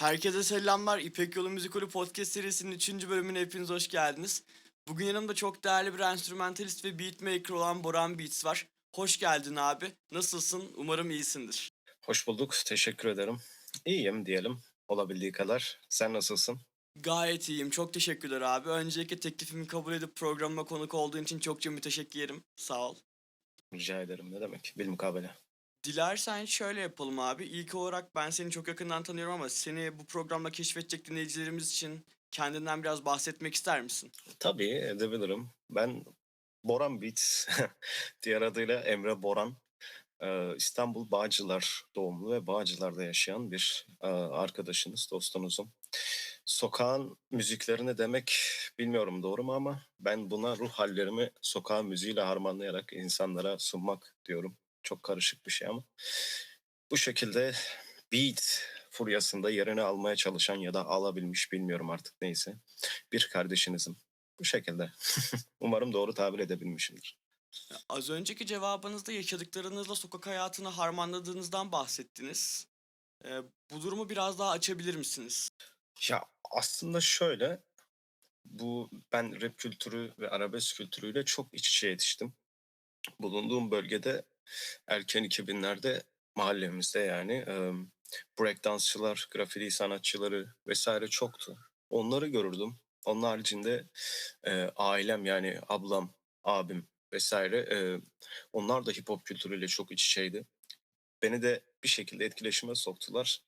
Herkese selamlar. İpek Yolu Müzikolü Podcast serisinin 3. bölümüne hepiniz hoş geldiniz. Bugün yanımda çok değerli bir enstrümantalist ve beatmaker olan Boran Beats var. Hoş geldin abi. Nasılsın? Umarım iyisindir. Hoş bulduk. Teşekkür ederim. İyiyim diyelim. Olabildiği kadar. Sen nasılsın? Gayet iyiyim. Çok teşekkürler abi. Öncelikle teklifimi kabul edip programıma konuk olduğun için çokça müteşekkirim. Sağ ol. Rica ederim. Ne demek? Bilmukabele. Dilersen şöyle yapalım abi. İlk olarak ben seni çok yakından tanıyorum ama seni bu programda keşfedecek dinleyicilerimiz için kendinden biraz bahsetmek ister misin? Tabii edebilirim. Ben Boran Beats, diğer adıyla Emre Boran. Ee, İstanbul Bağcılar doğumlu ve Bağcılar'da yaşayan bir e, arkadaşınız, dostunuzum. Sokağın müziklerini demek bilmiyorum doğru mu ama ben buna ruh hallerimi sokağın müziğiyle harmanlayarak insanlara sunmak diyorum. Çok karışık bir şey ama. Bu şekilde beat furyasında yerini almaya çalışan ya da alabilmiş bilmiyorum artık neyse. Bir kardeşinizim. Bu şekilde. Umarım doğru tabir edebilmişimdir. Az önceki cevabınızda yaşadıklarınızla sokak hayatını harmanladığınızdan bahsettiniz. Ee, bu durumu biraz daha açabilir misiniz? Ya aslında şöyle bu ben rap kültürü ve arabesk kültürüyle çok iç içe yetiştim. Bulunduğum bölgede erken 2000'lerde mahallemizde yani e, breakdansçılar, grafiti sanatçıları vesaire çoktu. Onları görürdüm. Onun haricinde e, ailem yani ablam, abim vesaire e, onlar da hip hop kültürüyle çok iç içeydi. Beni de bir şekilde etkileşime soktular.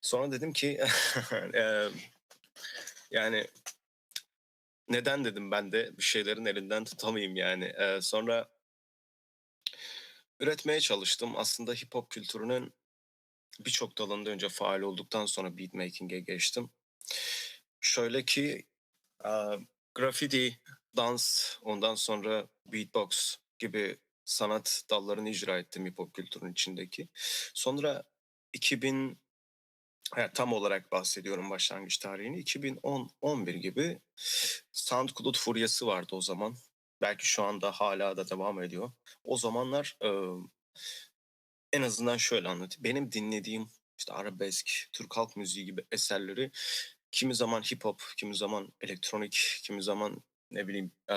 Sonra dedim ki e, yani neden dedim ben de bir şeylerin elinden tutamayayım yani. E, sonra üretmeye çalıştım. Aslında hip hop kültürünün birçok dalında önce faal olduktan sonra beatmaking'e geçtim. Şöyle ki graffiti, dans, ondan sonra beatbox gibi sanat dallarını icra ettim hip hop kültürünün içindeki. Sonra 2000 evet, tam olarak bahsediyorum başlangıç tarihini 2010-11 gibi SoundCloud furyası vardı o zaman. Belki şu anda hala da devam ediyor. O zamanlar e, en azından şöyle anlatayım. Benim dinlediğim işte arabesk, Türk halk müziği gibi eserleri kimi zaman hip hop, kimi zaman elektronik, kimi zaman ne bileyim e,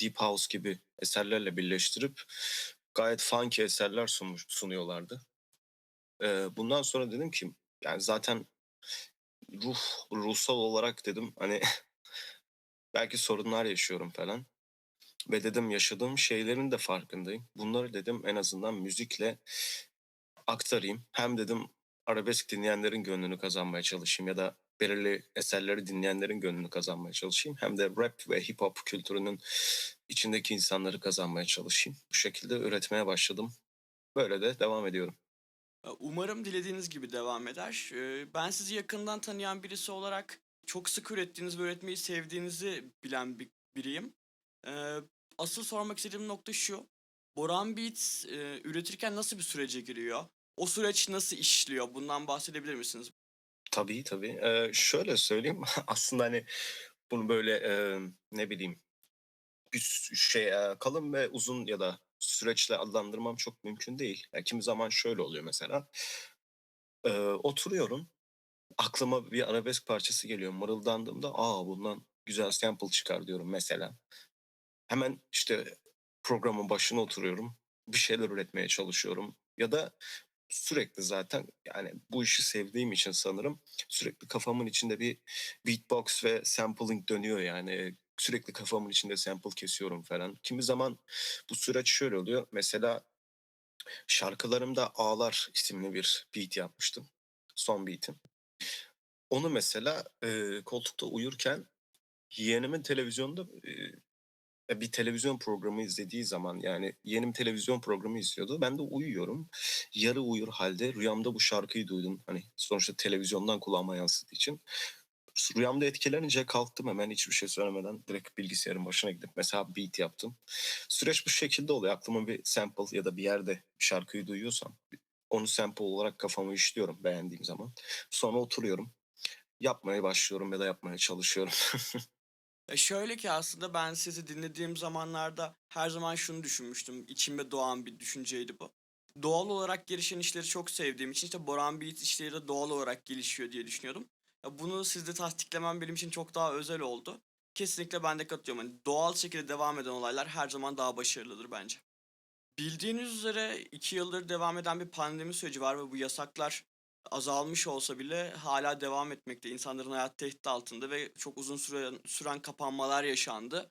deep house gibi eserlerle birleştirip gayet funky eserler sunmuş, sunuyorlardı. E, bundan sonra dedim ki yani zaten ruh ruhsal olarak dedim hani belki sorunlar yaşıyorum falan. Ve dedim yaşadığım şeylerin de farkındayım. Bunları dedim en azından müzikle aktarayım. Hem dedim arabesk dinleyenlerin gönlünü kazanmaya çalışayım ya da belirli eserleri dinleyenlerin gönlünü kazanmaya çalışayım. Hem de rap ve hip hop kültürünün içindeki insanları kazanmaya çalışayım. Bu şekilde üretmeye başladım. Böyle de devam ediyorum. Ee, Umarım dilediğiniz gibi devam eder. Ee, Ben sizi yakından tanıyan birisi olarak çok sık ürettiğiniz ve üretmeyi sevdiğinizi bilen bir biriyim. Ee, Asıl sormak istediğim nokta şu. Boran Beats e, üretirken nasıl bir sürece giriyor? O süreç nasıl işliyor? Bundan bahsedebilir misiniz? Tabii tabii. Ee, şöyle söyleyeyim. Aslında hani bunu böyle e, ne bileyim bir şey e, kalın ve uzun ya da süreçle adlandırmam çok mümkün değil. Yani kimi zaman şöyle oluyor mesela. Ee, oturuyorum. Aklıma bir arabesk parçası geliyor. Mırıldandığımda aa bundan güzel sample çıkar diyorum mesela. Hemen işte programın başına oturuyorum. Bir şeyler üretmeye çalışıyorum. Ya da sürekli zaten yani bu işi sevdiğim için sanırım sürekli kafamın içinde bir beatbox ve sampling dönüyor yani. Sürekli kafamın içinde sample kesiyorum falan. Kimi zaman bu süreç şöyle oluyor. Mesela şarkılarımda Ağlar isimli bir beat yapmıştım. Son beat'im. Onu mesela e, koltukta uyurken yeğenimin televizyonda e, bir televizyon programı izlediği zaman yani yeğenim televizyon programı izliyordu. Ben de uyuyorum. Yarı uyur halde rüyamda bu şarkıyı duydum. Hani sonuçta televizyondan kulağıma yansıdığı için. Rüyamda etkilenince kalktım hemen hiçbir şey söylemeden direkt bilgisayarın başına gidip mesela beat yaptım. Süreç bu şekilde oluyor. Aklıma bir sample ya da bir yerde bir şarkıyı duyuyorsam onu sample olarak kafama işliyorum beğendiğim zaman. Sonra oturuyorum. Yapmaya başlıyorum ya da yapmaya çalışıyorum. E şöyle ki aslında ben sizi dinlediğim zamanlarda her zaman şunu düşünmüştüm. İçimde doğan bir düşünceydi bu. doğal olarak gelişen işleri çok sevdiğim için işte Boran Beat işleri de doğal olarak gelişiyor diye düşünüyordum. Ya bunu sizde tasdiklemem benim için çok daha özel oldu. Kesinlikle ben de katılıyorum. Hani doğal şekilde devam eden olaylar her zaman daha başarılıdır bence. Bildiğiniz üzere iki yıldır devam eden bir pandemi süreci var ve bu yasaklar azalmış olsa bile hala devam etmekte. İnsanların hayat tehdit altında ve çok uzun süren, süren kapanmalar yaşandı.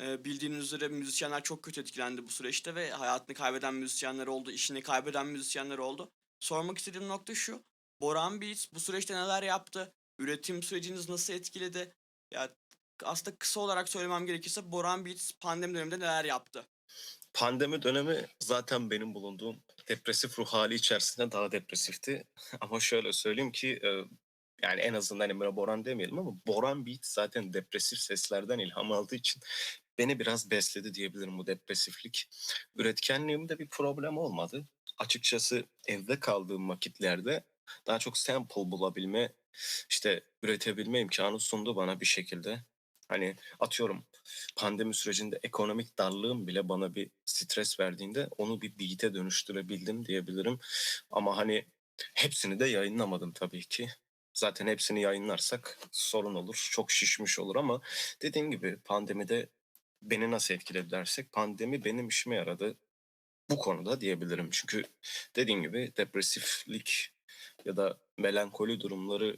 Ee, bildiğiniz üzere müzisyenler çok kötü etkilendi bu süreçte ve hayatını kaybeden müzisyenler oldu, işini kaybeden müzisyenler oldu. Sormak istediğim nokta şu. Boran Beats bu süreçte neler yaptı? Üretim süreciniz nasıl etkiledi? Ya aslında kısa olarak söylemem gerekirse Boran Beats pandemi döneminde neler yaptı? Pandemi dönemi zaten benim bulunduğum depresif ruh hali içerisinde daha depresifti. Ama şöyle söyleyeyim ki e, yani en azından Emre Boran demeyelim ama Boran Beat zaten depresif seslerden ilham aldığı için beni biraz besledi diyebilirim bu depresiflik. Üretkenliğimde bir problem olmadı. Açıkçası evde kaldığım vakitlerde daha çok sample bulabilme, işte üretebilme imkanı sundu bana bir şekilde. Hani atıyorum pandemi sürecinde ekonomik darlığım bile bana bir stres verdiğinde onu bir beat'e dönüştürebildim diyebilirim. Ama hani hepsini de yayınlamadım tabii ki. Zaten hepsini yayınlarsak sorun olur, çok şişmiş olur ama dediğim gibi pandemide beni nasıl etkiledi dersek pandemi benim işime yaradı bu konuda diyebilirim. Çünkü dediğim gibi depresiflik ya da melankoli durumları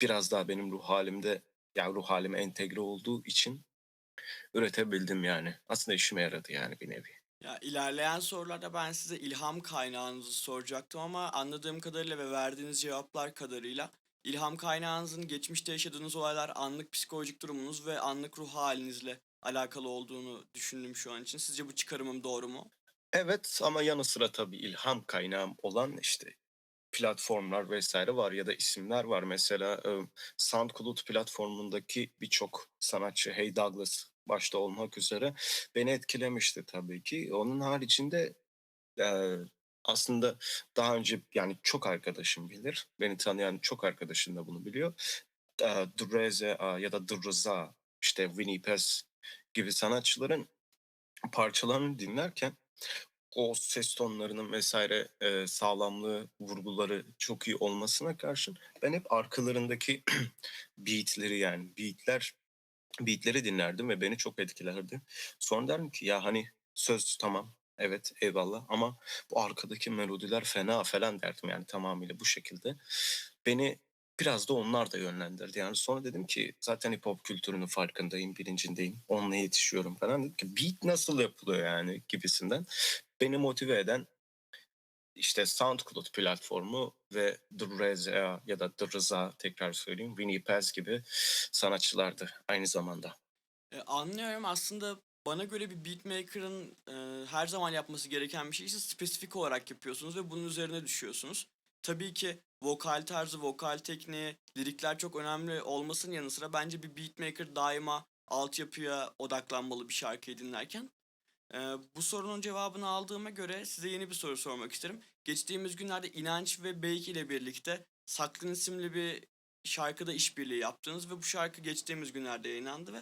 biraz daha benim ruh halimde yani ruh halime entegre olduğu için üretebildim yani. Aslında işime yaradı yani bir nevi. Ya ilerleyen sorularda ben size ilham kaynağınızı soracaktım ama anladığım kadarıyla ve verdiğiniz cevaplar kadarıyla ilham kaynağınızın geçmişte yaşadığınız olaylar, anlık psikolojik durumunuz ve anlık ruh halinizle alakalı olduğunu düşündüm şu an için. Sizce bu çıkarımım doğru mu? Evet ama yanı sıra tabii ilham kaynağım olan işte platformlar vesaire var ya da isimler var. Mesela SoundCloud platformundaki birçok sanatçı Hey Douglas başta olmak üzere beni etkilemişti tabii ki. Onun haricinde aslında daha önce yani çok arkadaşım bilir. Beni tanıyan çok arkadaşım da bunu biliyor. E, Dreze ya da Drza işte Winnie Pez gibi sanatçıların parçalarını dinlerken o ses tonlarının vesaire e, sağlamlığı, vurguları çok iyi olmasına karşın ben hep arkalarındaki beatleri yani beatler beatleri dinlerdim ve beni çok etkilerdi. Sonra derim ki ya hani söz tamam evet eyvallah ama bu arkadaki melodiler fena falan derdim yani tamamıyla bu şekilde. Beni biraz da onlar da yönlendirdi. Yani sonra dedim ki zaten hip hop kültürünün farkındayım, bilincindeyim. Onunla yetişiyorum falan. Dedim ki beat nasıl yapılıyor yani gibisinden. Beni motive eden işte SoundCloud platformu ve Dreza ya da Drza tekrar söyleyeyim Winnie Paz gibi sanatçılardı aynı zamanda. E, anlıyorum aslında bana göre bir beatmaker'ın e, her zaman yapması gereken bir şey ise spesifik olarak yapıyorsunuz ve bunun üzerine düşüyorsunuz. Tabii ki vokal tarzı, vokal tekniği, lirikler çok önemli olmasının yanı sıra bence bir beatmaker daima altyapıya odaklanmalı bir şarkıyı dinlerken. Ee, bu sorunun cevabını aldığıma göre size yeni bir soru sormak isterim. Geçtiğimiz günlerde İnanç ve Beyk ile birlikte Saklın isimli bir şarkıda işbirliği yaptınız ve bu şarkı geçtiğimiz günlerde yayınlandı ve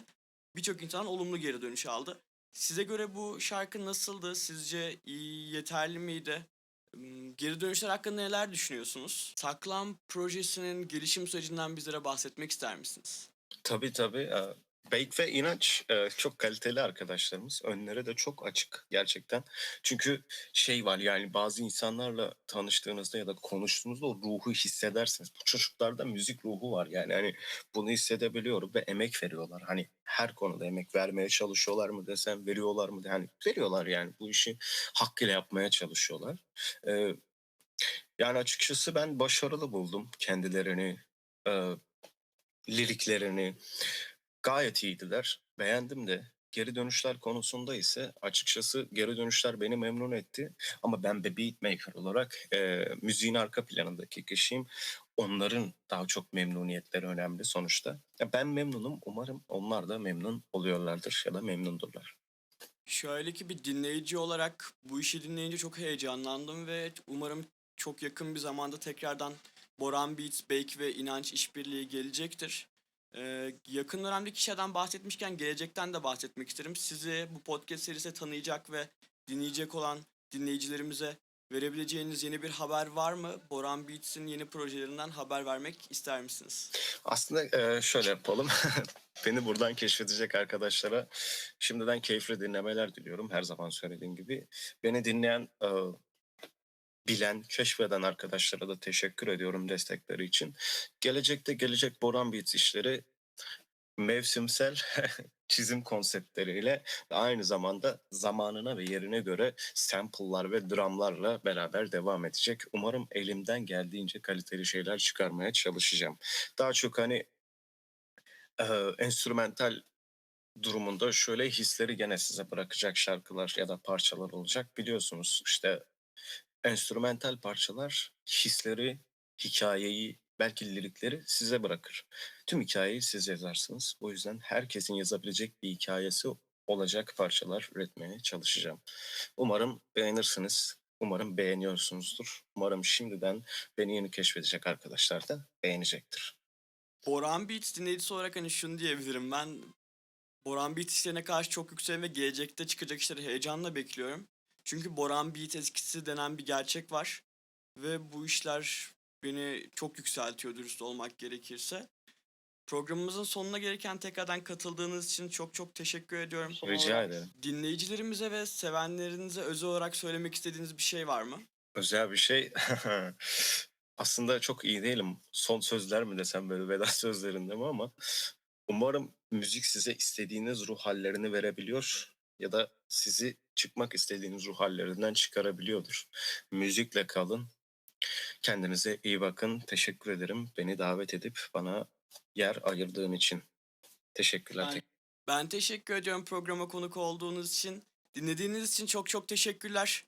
birçok insan olumlu geri dönüş aldı. Size göre bu şarkı nasıldı? Sizce iyi, yeterli miydi? Hmm, Geri dönüşler hakkında neler düşünüyorsunuz? Saklan projesinin gelişim sürecinden bizlere bahsetmek ister misiniz? Tabii tabii. Bake ve İnanç e, çok kaliteli arkadaşlarımız. Önleri de çok açık gerçekten. Çünkü şey var yani bazı insanlarla tanıştığınızda ya da konuştuğunuzda o ruhu hissedersiniz. Bu çocuklarda müzik ruhu var yani hani bunu hissedebiliyorum ve emek veriyorlar. Hani her konuda emek vermeye çalışıyorlar mı desem veriyorlar mı de hani veriyorlar yani bu işi hakkıyla yapmaya çalışıyorlar. Ee, yani açıkçası ben başarılı buldum kendilerini, e, liriklerini gayet iyiydiler. Beğendim de. Geri dönüşler konusunda ise açıkçası geri dönüşler beni memnun etti. Ama ben bir beatmaker olarak e, müziğin arka planındaki kişiyim. Onların daha çok memnuniyetleri önemli sonuçta. Ya ben memnunum. Umarım onlar da memnun oluyorlardır ya da memnundurlar. Şöyle ki bir dinleyici olarak bu işi dinleyince çok heyecanlandım ve umarım çok yakın bir zamanda tekrardan Boran Beats, Bake ve İnanç işbirliği gelecektir. Ee, yakın dönemdeki kişiden bahsetmişken gelecekten de bahsetmek isterim. Sizi bu podcast serisi tanıyacak ve dinleyecek olan dinleyicilerimize verebileceğiniz yeni bir haber var mı? Boran Beats'in yeni projelerinden haber vermek ister misiniz? Aslında eee, şöyle yapalım. Beni buradan keşfedecek arkadaşlara şimdiden keyifli dinlemeler diliyorum. Her zaman söylediğim gibi. Beni dinleyen, eee, bilen, keşfeden arkadaşlara da teşekkür ediyorum destekleri için. Gelecekte gelecek Boran Beats işleri mevsimsel çizim konseptleriyle aynı zamanda zamanına ve yerine göre sample'lar ve drumlarla beraber devam edecek. Umarım elimden geldiğince kaliteli şeyler çıkarmaya çalışacağım. Daha çok hani eee, enstrümental durumunda şöyle hisleri gene size bırakacak şarkılar ya da parçalar olacak. Biliyorsunuz işte enstrümental parçalar hisleri, hikayeyi, belki lirikleri size bırakır. Tüm hikayeyi siz yazarsınız. O yüzden herkesin yazabilecek bir hikayesi olacak parçalar üretmeye çalışacağım. Umarım beğenirsiniz. Umarım beğeniyorsunuzdur. Umarım şimdiden beni yeni keşfedecek arkadaşlar da beğenecektir. Boran Beats dinleyicisi olarak hani şunu diyebilirim ben Boran Beats işlerine karşı çok yüksek ve gelecekte çıkacak işleri heyecanla bekliyorum. Çünkü Boran Beat eskisi denen bir gerçek var. Ve bu işler beni çok yükseltiyor dürüst olmak gerekirse. Programımızın sonuna gelirken tekrardan katıldığınız için çok çok teşekkür ediyorum. Son Rica ederim. Dinleyicilerimize ve sevenlerinize özel olarak söylemek istediğiniz bir şey var mı? Özel bir şey. Aslında çok iyi değilim. Son sözler mi desem böyle veda sözlerinde mi ama umarım müzik size istediğiniz ruh hallerini verebiliyor ya da sizi çıkmak istediğiniz ruh hallerinden çıkarabiliyordur. Müzikle kalın. Kendinize iyi bakın. Teşekkür ederim beni davet edip bana yer ayırdığın için. Teşekkürler. Ben, ben teşekkür ediyorum programa konuk olduğunuz için. Dinlediğiniz için çok çok teşekkürler.